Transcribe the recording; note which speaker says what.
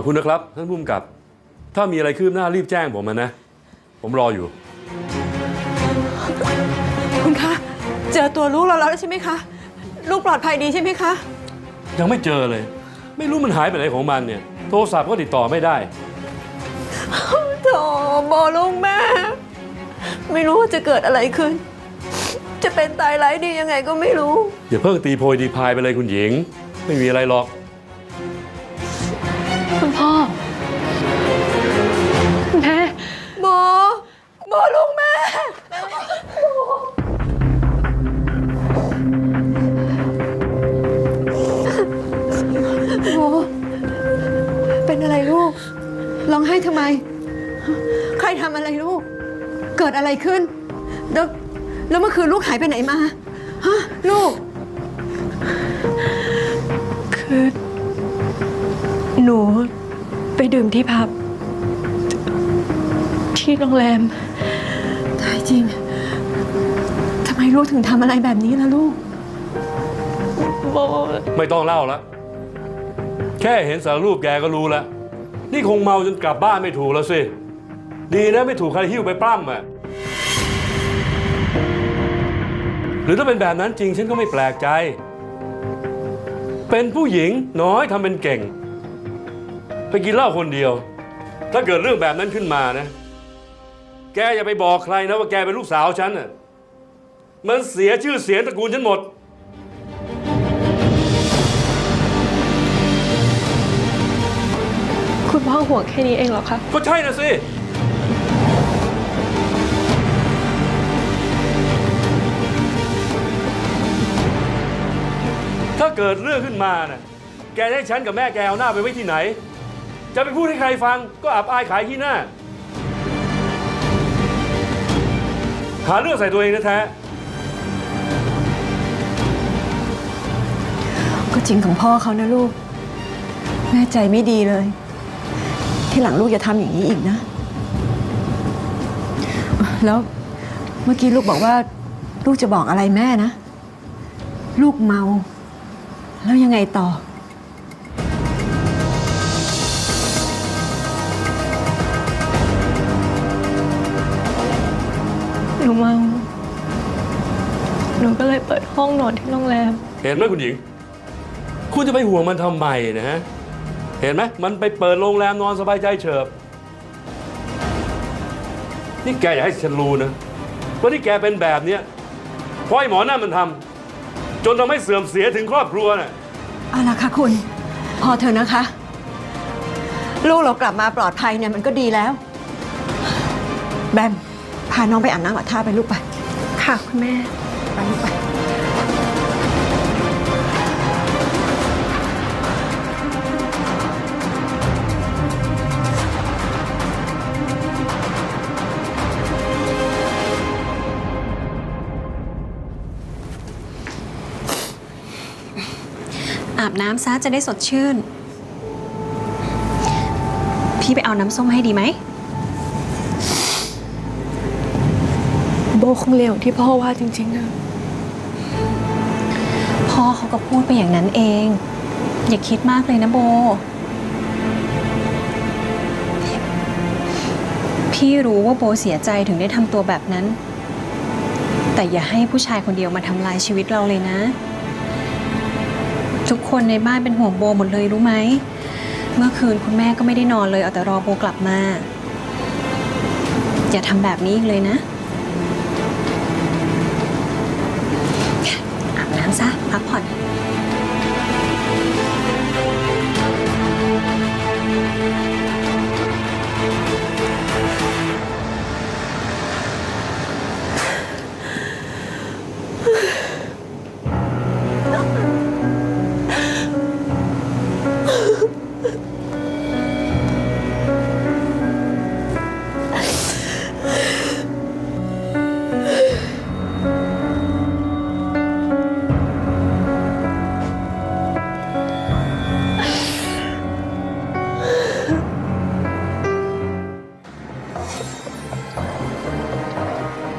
Speaker 1: อบคุณนะครับ ท่านผู้กำกับ ถ้ามีอะไรคืบหน้ารีบแจ้งผมมานะ ผมรออยู่
Speaker 2: คุณคะ เจอตัวลูกเราแล้วใช่ไหมคะ ลูกปลอดภัยดีใช่ไหมคะ
Speaker 1: ยังไม่เจอเลย ไม่รู้มันหายไปไหนของมันเนี่ย โทรศัพท์ก็ติดต่อไม่ได้
Speaker 2: โถโบลูกแม่ ไม่รู้ว่าจะเกิดอะไรขึ้น จะเป็นตายร้ายดียังไงก็ไม่รู้
Speaker 1: อย่าเพิ่งตีโพยตีพายไปเลยคุณหญิง ไม่มีอะไรหรอก
Speaker 2: ทำไม ใครทำอะไรลูก เกิดอะไรขึ้น แล้วแล้วเมื่อคืนลูกหายไปไหนมาฮะลูก
Speaker 3: คือ หนูไปดื่มที่ผับ ที่โรงแรม
Speaker 2: ตายจริงทำไมลูกถึงทำอะไรแบบนี้ล่ะลูก
Speaker 3: โบ
Speaker 1: ไม่ต้องเล่าละ แค่เห็นสารรูปแกก็รู้แล้ว นี่คงเมาจนกลับบ้านไม่ถูกแล้วสิ ดีนะไม่ถูกใครหิ้วไปปล้ำอะหรือถ้าเป็นแบบนั้นจริงฉันก็ไม่แปลกใจ เป็นผู้หญิงน้อยทำเป็นเก่ง ไปกินเหล้าคนเดียว ถ้าเกิดเรื่องแบบนั้นขึ้นมานะ แกอย่าไปบอกใครนะว่าแกเป็นลูกสาวฉันน่ะมันเสียชื่อเสียงตระกูลฉันหมด
Speaker 3: อห่วงแค่นี้เองเหรอคะ
Speaker 1: ก็ใช่นะสิ ถ้าเกิดเรื่องขึ้นมาน่ะ แกจะให้ฉันกับแม่แกเอาหน้าไปไว้ที่ไหน จะไปพูดให้ใครฟังก็อับอายขายขี้หน้า หาเรื่องใส่ตัวเองนะแท้
Speaker 2: ก็จริงของพ่อเขานะลูก แม่ใจไม่ดีเลยที่ หลังลูกอย่าทำอย่างนี้อีกนะ แล้วเมื่อกี้ลูกบอกว่า ลูกจะบอกอะไรแม่นะ ลูกเมา แล้วยังไงต่อ
Speaker 3: หนูเมาหนูก็เลยเปิดห้องนอนที่โรงแรม
Speaker 1: เห็นไหมคุณหญิง คุณจะไปห่วงมันทำไมนะฮะ เห็นไหมมันไปเปิดโรงแรมนอนสบายใจเฉิบ นี่แกอย่าให้ฉันรู้นะว่าที่แกเป็นแบบเนี้ยเพราะไอ้หมอนั่นมันทำจนทำให้เสื่อมเสียถึงครอบครัวน่ะ
Speaker 2: เอาละค่ะคุณ พอเถอะนะคะ ลูกเรากลับมาปลอดภัยเนี่ยมันก็ดีแล้ว แบม พาน้องไปอาบน้ำอาบท่าไปลูกไป
Speaker 3: ค่ะ คุณแม่
Speaker 2: ไปลูกไป
Speaker 4: อาบน้ำซะจะได้สดชื่น พี่ไปเอาน้ำส้มให้ดีไหม
Speaker 3: โบคงเร็วที่พ่อว่าจริงๆนะ
Speaker 4: พ่อเขาก็พูดไปอย่างนั้นเอง อย่าคิดมากเลยนะโบ พี่รู้ว่าโบเสียใจถึงได้ทำตัวแบบนั้น แต่อย่าให้ผู้ชายคนเดียวมาทำลายชีวิตเราเลยนะทุก คนในบ้านเป็นห่วงโบหมดเลยรู้ไหม เมื่อคืนคุณแม่ก็ไม่ได้นอนเลยเอาแต่รอโบกลับมา อย่าทำแบบนี้เลยนะ
Speaker 2: อา
Speaker 4: บน้ำซะพักผ่อน